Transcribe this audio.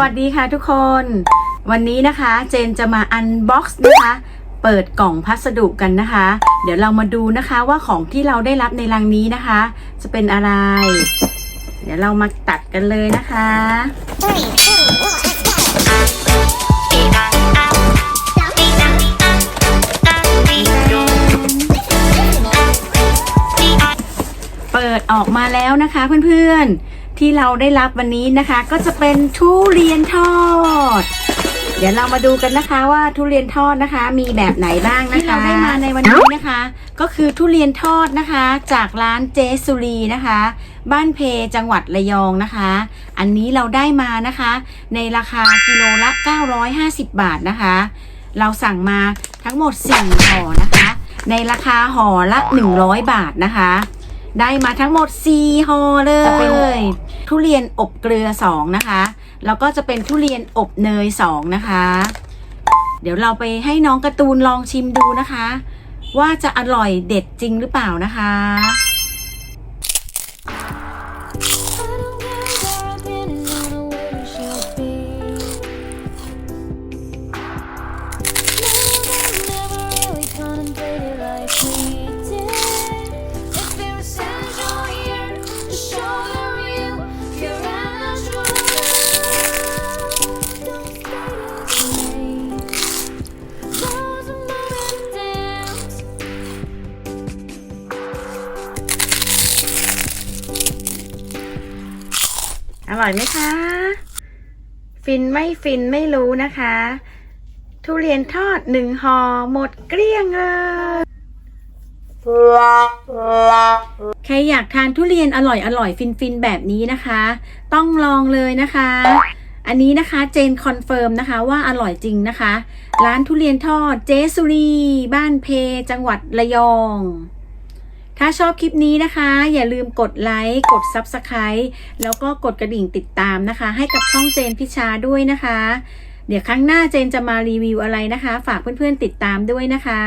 วัสดีค่ะทุกคน วันนี้นะคะเจนจะมาอันบ็อกซ์นะคะ เปิดกล่องพัสดุกันนะคะ เดี๋ยวเรามาดูนะคะว่าของที่เราได้รับในรังนี้นะคะ จะเป็นอะไร เดี๋ยวเรามาตัดกันเลยนะคะเปิดออกมาแล้วนะคะเพื่อนๆ ที่เราได้รับวันนี้นะคะ ก็จะเป็นทุเรียนทอด เดี๋ยวเรามาดูกันนะคะว่าทุเรียนทอดนะคะ มีแบบไหนบ้างนะคะที่เราได้มาในวันนี้นะคะ ก็คือทุเรียนทอดนะคะ จากร้านเจสุรีนะคะ บ้านเพจังหวัดระยองนะคะ อันนี้เราได้มานะคะ ในราคากิโลละ 950 บาทนะคะ เราสั่งมาทั้งหมด4ห่อนะคะ ในราคาห่อละ 100 บาทนะคะ ได้มาทั้งหมด4ห่อเลย ทุเรียนอบเกลือ 2 นะคะ แล้วก็จะเป็นทุเรียนอบเนย 2 นะคะ เดี๋ยวเราไปให้น้องการ์ตูนลองชิมดูนะคะ ว่าจะอร่อยเด็ดจริงหรือเปล่านะคะ อร่อยไหมคะ ฟินไม่ฟินไม่รู้นะคะ ทุเรียนทอดหนึ่งห่อหมดเกลี้ยงเลยใครอยากทานทุเรียนอร่อยอร่อยฟินฟินแบบนี้นะคะ ต้องลองเลยนะคะ อันนี้นะคะเจนคอนเฟิร์มนะคะว่าอร่อยจริงนะคะ ร้านทุเรียนทอดเจสุรี บ้านเพจังหวัดระยอง ถ้าชอบคลิปนี้นะคะ อย่าลืมกดไลค์ กด Subscribe แล้วก็กดกระดิ่งติดตามนะคะ ให้กับช่องเจนพิชาด้วยนะคะ เดี๋ยวครั้งหน้าเจนจะมารีวิวอะไรนะคะ ฝากเพื่อนๆติดตามด้วยนะคะ